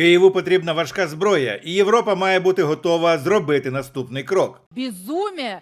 Києву потрібна важка зброя, і Європа має бути готова зробити наступний крок. Безумие!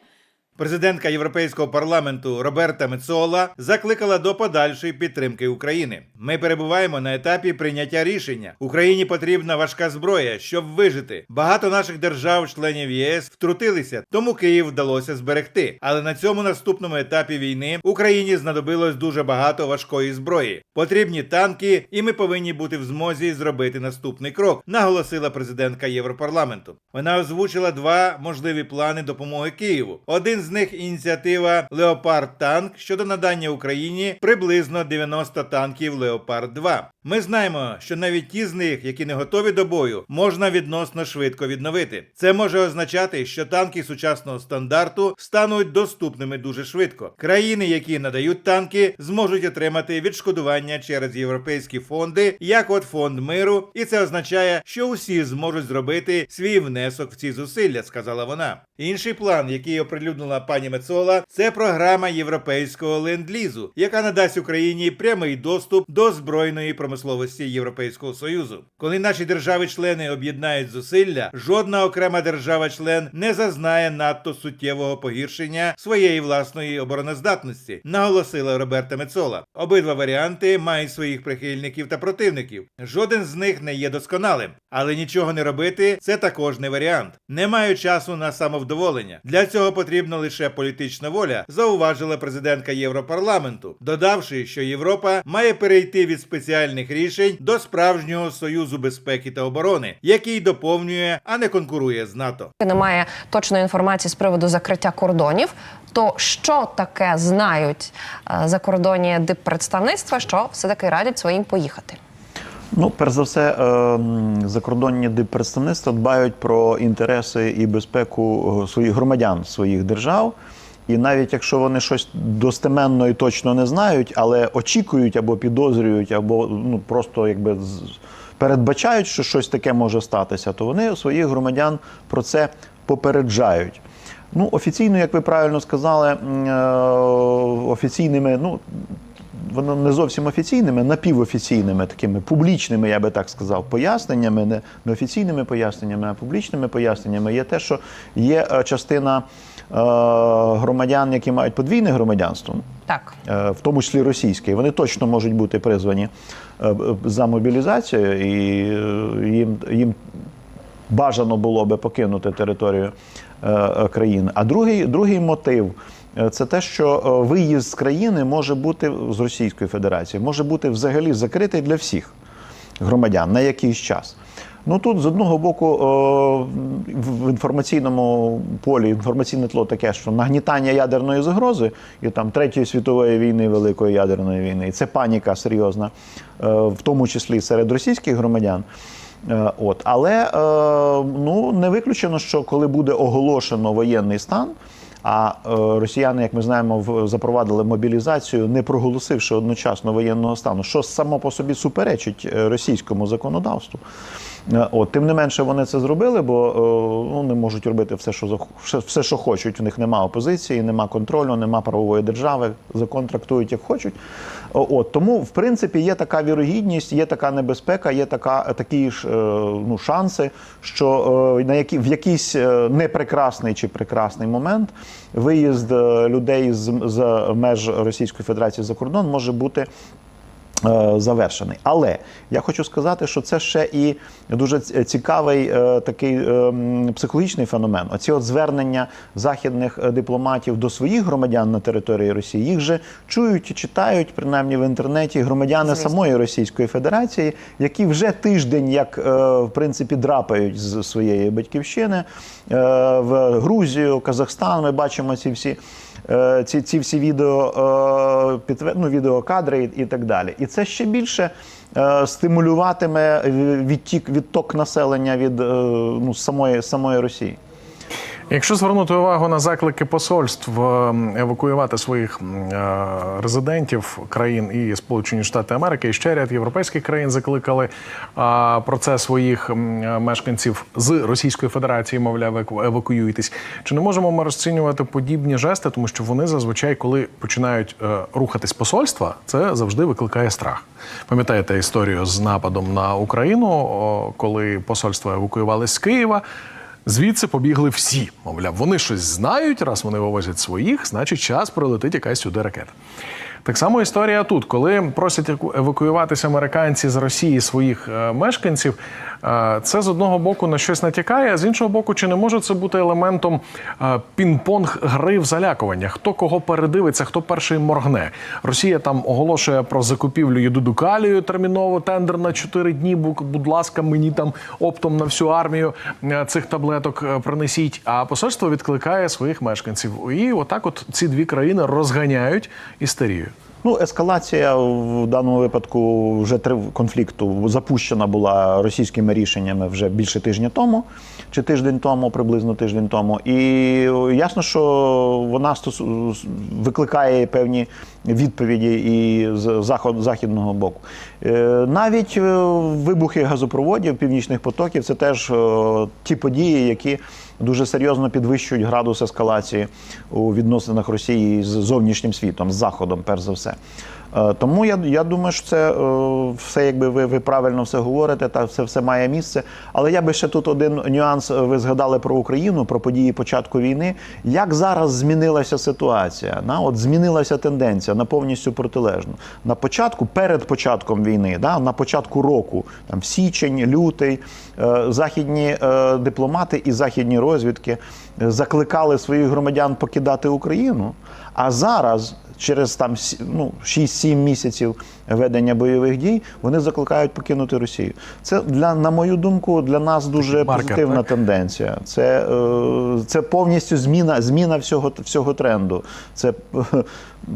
Президентка Європейського парламенту Роберта Мецола закликала до подальшої підтримки України. Ми перебуваємо на етапі прийняття рішення. Україні потрібна важка зброя, щоб вижити. Багато наших держав-членів ЄС втрутилися, тому Київ вдалося зберегти. Але на цьому наступному етапі війни Україні знадобилось дуже багато важкої зброї. Потрібні танки, і ми повинні бути в змозі зробити наступний крок, наголосила президентка Європарламенту. Вона озвучила два можливі плани допомоги Києву. Один з них ініціатива Леопард Танк щодо надання Україні приблизно 90 танків Леопард 2. Ми знаємо, що навіть ті з них, які не готові до бою, можна відносно швидко відновити. Це може означати, що танки сучасного стандарту стануть доступними дуже швидко. Країни, які надають танки, зможуть отримати відшкодування через європейські фонди, як от фонд миру, і це означає, що усі зможуть зробити свій внесок в ці зусилля, сказала вона. Інший план, який оприлюднила пані Мецола, це програма європейського ленд-лізу, яка надасть Україні прямий доступ до збройної промисловості Європейського союзу. Коли наші держави-члени об'єднають зусилля, жодна окрема держава-член не зазнає надто суттєвого погіршення своєї власної обороноздатності, наголосила Роберта Мецола. Обидва варіанти мають своїх прихильників та противників. Жоден з них не є досконалим, але нічого не робити це також не варіант. Немає часу на самовдоволення. Для цього лише політична воля, зауважила президентка Європарламенту, додавши, що Європа має перейти від спеціальних рішень до справжнього союзу безпеки та оборони, який доповнює, а не конкурує з НАТО. Немає точної інформації з приводу закриття кордонів. То що таке знають е, закордонні диппредставництва, що все таки радять своїм поїхати? Ну, перш за все, е, закордонні диппредставництва дбають про інтереси і безпеку е, своїх громадян своїх держав. І навіть якщо вони щось достеменно і точно не знають, але очікують або підозрюють, або ну просто якби передбачають, що щось таке може статися, то вони своїх громадян про це попереджають. Ну, офіційно, як ви правильно сказали, е, офіційними, ну воно не зовсім офіційними, напівофіційними, такими публічними, я би так сказав, поясненнями, не, не офіційними поясненнями, а публічними поясненнями є те, що є е, частина е, громадян, які мають подвійне громадянство. Так. е, В тому числі російське, вони точно можуть бути призвані е, за мобілізацію, і е, їм, їм бажано було би покинути територію е, е, країни. А другий, другий мотив це те, що е, виїзд з країни може бути з Російської Федерації, може бути взагалі закритий для всіх громадян на якийсь час. Ну тут з одного боку е, в- інформаційному полі інформаційне тло таке, що нагнітання ядерної загрози і там третьої світової війни, великої ядерної війни, і це паніка серйозна, е, в тому числі серед російських громадян. Е, От, але е, ну не виключено, що коли буде оголошено воєнний стан. А е, росіяни, як ми знаємо, запровадили мобілізацію, не проголосивши одночасно воєнного стану, що само по собі суперечить е, російському законодавству. Е, От, тим не менше, вони це зробили, бо е, ну, не можуть робити все, що все, що хочуть. У них немає опозиції, немає контролю, немає правової держави. Закон трактують як хочуть. От тому, в принципі, є така вірогідність, є така небезпека, є така такі ж е, ну, шанси, що е, на які в якийсь е, непрекрасний чи прекрасний момент виїзд е, людей з, з меж Російської Федерації за кордон може бути. Е, Завершений, але я хочу сказати, що це ще і дуже цікавий е, такий е, психологічний феномен. Оці от звернення західних е, дипломатів до своїх громадян на території Росії їх же чують і читають, принаймні в інтернеті, громадяни Звісно. самої Російської Федерації, які вже тиждень, як е, в принципі, драпають з своєї батьківщини е, в Грузію, Казахстан. Ми бачимо ці всі. е, Ці, ці всі відео, е, ну, відеокадри і, і так далі. І це ще більше е, стимулюватиме відтік, відток населення від е, ну, самої, самої Росії. Якщо звернути увагу на заклики посольств ем, евакуювати своїх е, резидентів країн і Сполучені Штати Америки, і ще ряд європейських країн закликали про це своїх е, мешканців з Російської Федерації, мовляв, еваку- евакуюйтесь. Чи не можемо ми розцінювати подібні жести, тому що вони зазвичай, коли починають е, рухатись посольства, це завжди викликає страх. Пам'ятаєте історію з нападом на Україну, коли посольства евакуювалися з Києва. Звідси побігли всі. Мовляв, вони щось знають, раз вони вивозять своїх, значить час прилетить якась сюди ракета. Так само історія тут, коли просять евакуюватися американці з Росії своїх е, мешканців, це з одного боку на щось натякає, а з іншого боку, чи не може це бути елементом е, пінг-понг гри в залякування? Хто кого передивиться, хто перший моргне? Росія там оголошує про закупівлю єдуду калію терміново тендер на 4 дні. Будь ласка, мені там оптом на всю армію е, цих таблеток е, принесіть. А посольство відкликає своїх мешканців. І отак, от ці дві країни розганяють істерію. Ну, ескалація в даному випадку вже конфлікту запущена була російськими рішеннями вже більше тижня тому, чи тиждень тому, приблизно тиждень тому. І ясно, що вона викликає певні відповіді і з західного боку. Е, Навіть е, вибухи газопроводів, північних потоків це теж е, ті події, які дуже серйозно підвищують градус ескалації у відносинах Росії з зовнішнім світом, з Заходом, перш за все. Е, Тому я, я думаю, що це е, все, якби ви, ви правильно все говорите, та все, все має місце. Але я би ще тут один нюанс. е, Ви згадали про Україну, про події початку війни. Як зараз змінилася ситуація? На от змінилася тенденція на повністю протилежну. На початку, перед початком війни, да, на початку року, там січень, лютий, західні дипломати і західні розвідки закликали своїх громадян покидати Україну. А зараз, через там ну, 6-7 місяців ведення бойових дій, вони закликають покинути Росію. Це для, на мою думку, для нас дуже маркер, позитивна так? тенденція. Це, е, це повністю зміна, зміна всього, всього тренду. Це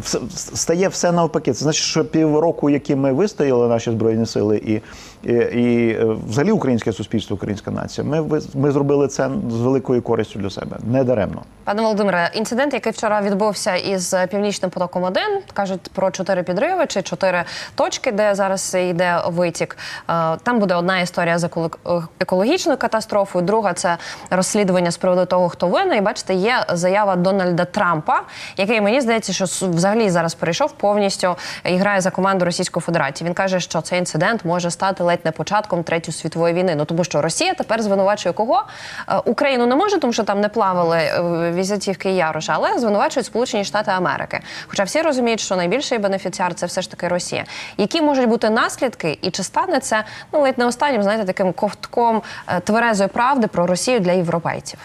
все- стає все навпаки. Це значить, що півроку, які ми вистояли, наші збройні сили, і, і, і е, взагалі українське суспільство, українська нація, ми, ми зробили це з великою користю для себе. Не даремно. Пане Володимире, інцидент, який вчора відбувся із північним потоком 1 кажуть про чотири підриви чи чотири точки, де зараз йде витік. Е, Там буде одна історія з еколог- е, екологічною катастрофою, друга це розслідування з приводу того, хто винен. І бачите, є заява Дональда Трампа, який мені здається, що взагалі зараз перейшов повністю і грає за команду Російської Федерації. Він каже, що цей інцидент може стати ледь не початком третьої світової війни. Ну тому що Росія тепер звинувачує кого? Е, Україну не може, тому що там не плавали е, візитівки Яроша, але звинувачують Сполучені Штати Америки. Хоча всі розуміють, що найбільший бенефіціар це все ж таки Росія. Які можуть бути наслідки, і чи стане це ну ледь не останнім, знаєте, таким ковтком е, тверезої правди про Росію для європейців?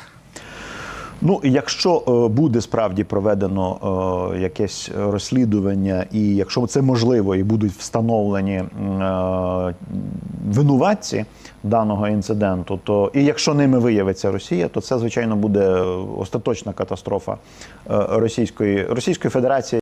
Ну, якщо е, буде справді проведено е, якесь розслідування, і якщо це можливо, і будуть встановлені е, винуватці даного інциденту, то і якщо ними виявиться Росія, то це звичайно буде остаточна катастрофа Російської Російської Федерації.